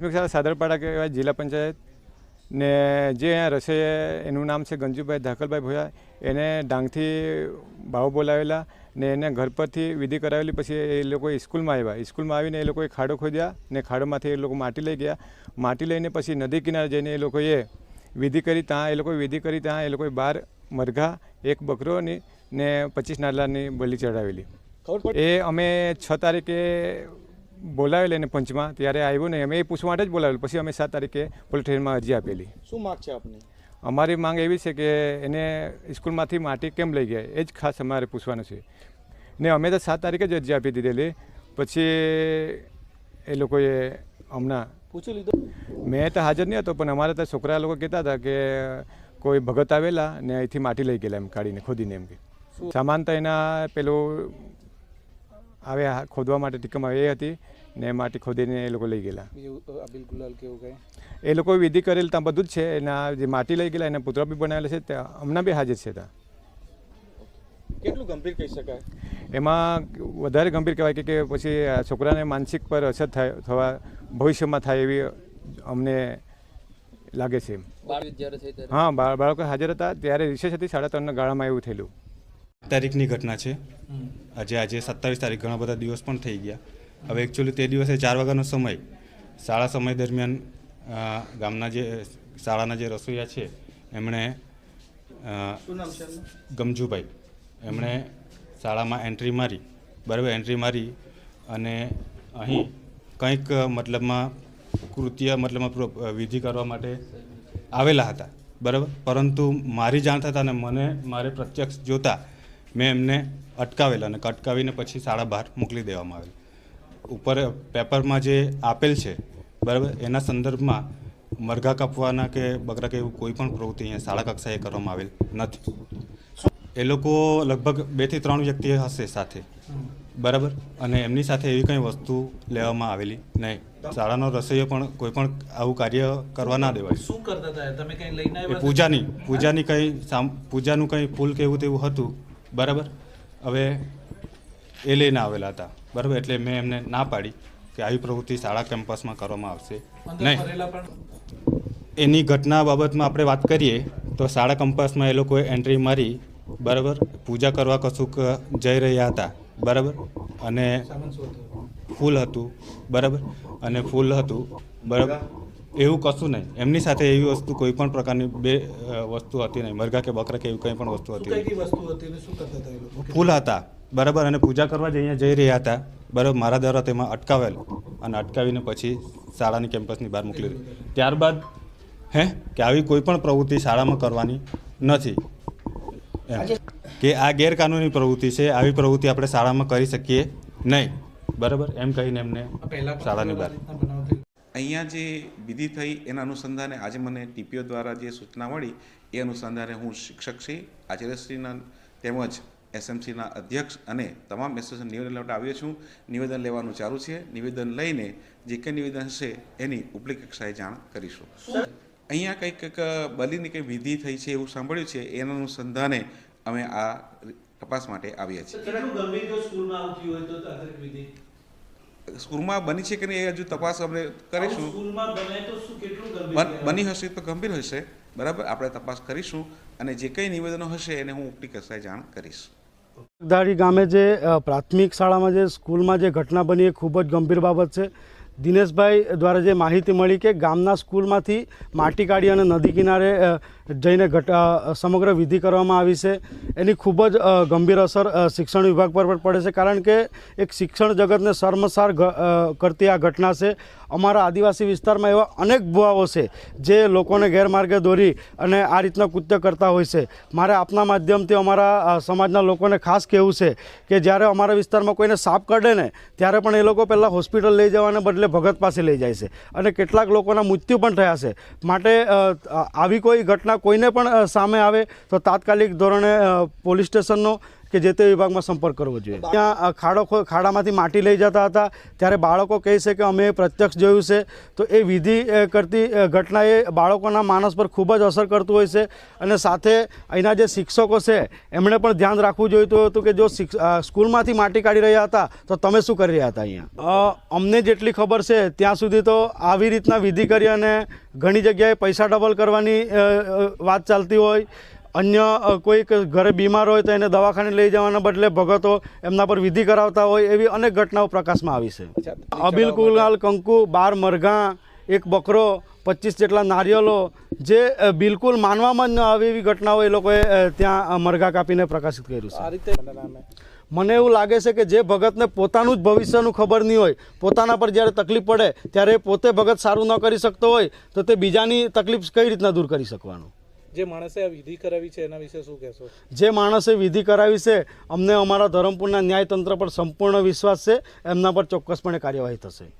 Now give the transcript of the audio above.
પ્રાથમિક સાદરપાડા કહેવાય જિલ્લા પંચાયત ને જે અહીંયા રસોઈ એનું નામ છે ગંજુભાઈ ધાકલભાઈ ભોયા. એને ડાંગથી ભાવ બોલાવેલા ને એને ઘર પરથી વિધિ કરાવેલી. પછી એ લોકો સ્કૂલમાં આવ્યા. સ્કૂલમાં આવીને એ લોકોએ ખાડો ખોદ્યા ને ખાડોમાંથી એ લોકો માટી લઈ ગયા. માટી લઈને પછી નદી કિનારે જઈને એ લોકોએ વિધિ કરી. ત્યાં એ લોકોએ વિધિ કરી. ત્યાં એ લોકોએ બાર મરઘા એક બકરોની ને પચીસ નાદલાની બલી ચડાવેલી. એ અમે છ તારીખે બોલાવેલ એને પંચમાં ત્યારે આવ્યો નહીં અમે એ પૂછવા માટે જ બોલાવેલ. પછી અમે સાત તારીખે પોલીસ સ્ટેશનમાં અરજી આપેલી. શું માગ છે આપની? અમારી માંગ એવી છે કે એને સ્કૂલમાંથી માટી કેમ લઈ ગયા એ જ ખાસ અમારે પૂછવાનું છે. ને અમે તો સાત તારીખે જ અરજી આપી દીધેલી. પછી એ લોકોએ હમણાં પૂછી લીધું? મેં તો હાજર નહીં હતો પણ અમારા ત્યાં છોકરા લોકો કહેતા હતા કે કોઈ ભગત આવેલા ને અહીંથી માટી લઈ ગયેલા એમ કાઢીને ખોદીને એમ કે. શું? સામાન તો એના પેલું આવે ખોદવા માટે ટીકમ એ હતી. ને માટી ખોદીને એ લોકો લઈ ગયેલા. એ લોકો વિધિ કરેલ ત્યાં બધું જ છે. એના જે માટી લઈ ગયેલા એના પુતળા બી બનાવેલા છે. ત્યાં હમણાં બી હાજર છે ત્યાં. કેટલું ગંભીર કહી શકાય? એમાં વધારે ગંભીર કહેવાય કે પછી આ છોકરાને માનસિક પર અસર થાય થવા ભવિષ્યમાં થાય એવી અમને લાગે છે હા બાળકો હાજર હતા. ત્યારે રિસેસ હતી સાડા ત્રણના ગાળામાં એવું થયેલું. તારીખની ઘટના છે. આજે આજે સત્તાવીસ તારીખ ઘણા બધા દિવસ પણ થઈ ગયા. હવે એકચ્યુઅલી તે દિવસે ચાર વાગ્યાનો સમય. શાળા સમય દરમિયાન ગામના જે શાળાના જે રસોઈયા છે એમણે? ગમજુભાઈ એમણે શાળામાં એન્ટ્રી મારી. બરાબર એન્ટ્રી મારી અને અહીં કંઈક મતલબમાં કૃત્ય મતલબમાં વિધિ કરવા માટે આવેલા હતા. બરાબર? પરંતુ મારી જાણ થતાં ને મને મારે પ્રત્યક્ષ જોતા મેં એમને અટકાવેલા અને અટકાવીને પછી શાળા બહાર મોકલી દેવામાં આવેલ. ઉપર પેપરમાં જે આપેલ છે બરાબર? એના સંદર્ભમાં મરઘા કાપવાના કે બકરા કે એવું કોઈ પણ પ્રવૃત્તિ અહીંયા શાળા કક્ષાએ કરવામાં આવેલ નથી. એ લોકો લગભગ બેથી ત્રણ વ્યક્તિ હશે સાથે. બરાબર? અને એમની સાથે એવી કંઈ વસ્તુ લેવામાં આવેલી નહીં. શાળાનો રસોઈયો પણ કોઈ પણ આવું કાર્ય કરવા ના દેવાય. શું કરતા હતા? તમે કઈ લઈને આવ્યા પૂજાની પૂજાની કંઈ સામ પૂજાનું કંઈ ફૂલ કે એવું તેવું હતું. બરાબર? હવે એ લઈને આવેલા હતા. બરાબર? એટલે મેં એમને ના પાડી કે આવી પ્રવૃત્તિ શાળા કેમ્પસમાં કરવામાં આવશે. નહીં. એની ઘટના બાબતમાં આપણે વાત કરીએ તો શાળા કેમ્પસમાં એ લોકોએ એન્ટ્રી મારી બરાબર? પૂજા કરવા કશુંક જઈ રહ્યા હતા બરાબર? અને ફૂલ હતું બરાબર? અને ફૂલ હતું બરાબર? એવું કશું નહીં. એમની સાથે એવી વસ્તુ કોઈ પણ પ્રકારની બે વસ્તુ હતી નહીં. મરઘા કે બકરા કે એવી કંઈ પણ વસ્તુ હતી. ફૂલ હતા. બરાબર? અને પૂજા કરવા જ અહીંયા જઈ રહ્યા હતા બરાબર મારા દ્વારા તેમાં અટકાવેલ. અને અટકાવીને પછી શાળાની કેમ્પસની બહાર મોકલી દીધી. ત્યારબાદ હે? કે આવી કોઈ પણ પ્રવૃત્તિ શાળામાં કરવાની નથી. કે આ ગેરકાનૂની પ્રવૃત્તિ છે આવી પ્રવૃત્તિ આપણે શાળામાં કરી શકીએ નહીં. બરાબર? એમ કહીને એમને શાળાની બહાર. અહીંયા જે વિધિ થઈ એના અનુસંધાને આજે મને ટીપીઓ દ્વારા જે સૂચના મળી, એ અનુસંધાને હું શિક્ષક શ્રી, આચાર્યશ્રીના તેમજ એસએમસીના અધ્યક્ષ અને તમામ એસોસિએશન નિવેદન લેવા આવ્યો છું. નિવેદન લેવાનું ચાલુ છે. નિવેદન લઈને જે કંઈ નિવેદન હશે એની ઉપલી કક્ષાએ જાણ કરીશું. અહીંયા કંઈક બલિની કંઈ વિધિ થઈ છે એવું સાંભળ્યું છે, એના અનુસંધાને અમે આ તપાસ માટે આવ્યા છીએ. સ્કૂલમાં બની છે કે નહીં એ હજુ તપાસ અમે કરીશું. સ્કૂલમાં બને તો શું કેટલું ગંભીર બન- કહેવાય? બની હશે તો ગંભીર હશે. બરાબર? આપણે તપાસ કરીશું અને જે કંઈ નિવેદનો હશે એને હું ઉપલી કક્ષાએ જાણ કરીશ. ધારી ગામે જે પ્રાથમિક શાળામાં જે સ્કૂલમાં જે ઘટના બની એ ખૂબ જ ગંભીર બાબત છે. દિનેશભાઈ દ્વારા જે માહિતી મળી કે ગામના સ્કૂલમાંથી માટી કાઢી અને નદી કિનારે જઈને ઘટ સમગ્ર વિધિ કરવામાં આવી છે. એની ખૂબ જ ગંભીર અસર શિક્ષણ વિભાગ પર પણ પડે છે. કારણ કે એક શિક્ષણ જગતને શર્મસાર કરતી આ ઘટના છે. અમારા આદિવાસી વિસ્તારમાં એવા અનેક ભુવાઓ છે જે લોકોને ગેરમાર્ગે દોરી અને આ રીતના કૃત્ય કરતા હોય છે. મારે આપના માધ્યમથી અમારા સમાજના લોકોને ખાસ કહેવું છે કે જ્યારે અમારા વિસ્તારમાં કોઈને સાપ કરડે ને, ત્યારે પણ એ લોકો પહેલાં હોસ્પિટલ લઈ જવાને બદલે ભગત પાસે લઈ જાય છે. અને કેટલાક લોકોના મૃત્યુ પણ થયા છે. માટે આવી કોઈ ઘટના કોઈને પણ સામે આવે તો તાત્કાલિક ધોરણે પોલીસ સ્ટેશનનો કે જે તે વિભાગમાં સંપર્ક કરવો જોઈએ. ત્યાં ખાડો ખાડામાંથી માટી લઈ જતા હતા. ત્યારે બાળકો કહે છે કે અમે પ્રત્યક્ષ જોયું છે. તો એ વિધિ કરતી ઘટના એ બાળકોના માનસ પર ખૂબ જ અસર કરતું હોય છે. અને સાથે અહીંના જે શિક્ષકો છે, એમણે પણ ધ્યાન રાખવું જોઈતું હતું કે જો સ્કૂલમાંથી માટી કાઢી રહ્યા હતા, તો તમે શું કરી રહ્યા હતા અહીંયા? અમને જેટલી ખબર છે, ત્યાં સુધી તો આવી રીતના વિધિ કરી અને ઘણી જગ્યાએ પૈસા ડબલ કરવાની વાત ચાલતી હોય. અન્ય કોઈક ઘરે બીમાર હોય તો એને દવાખાને લઈ જવાના બદલે ભગતો એમના પર વિધિ કરાવતા હોય એવી અનેક ઘટનાઓ પ્રકાશમાં આવી છે. અબિલ કુલાલ કંકુ બાર મરઘા એક બકરો પચીસ જેટલા નારિયેલો જે બિલકુલ માનવામાં જ ન આવે એવી ઘટનાઓ એ લોકોએ ત્યાં મરઘા કાપીને પ્રકાશિત કર્યું છે. આ રીતે મને એવું લાગે છે કે જે ભગતને પોતાનું જ ભવિષ્યનું ખબર નહીં હોય પોતાના પર જ્યારે તકલીફ પડે ત્યારે પોતે ભગત સારું ન કરી શકતો હોય તો તે બીજાની તકલીફ કઈ રીતના દૂર કરી શકવાનું? જે માણસે વિધિ કરાવી છે, એના વિશે શું કહેશો? જે માણસે વિધિ કરાવી છે, અમને અમારા ધરમપુરના ન્યાયતંત્ર પર સંપૂર્ણ વિશ્વાસ છે, એમના પર ચોક્કસપણે કાર્યવાહી થશે.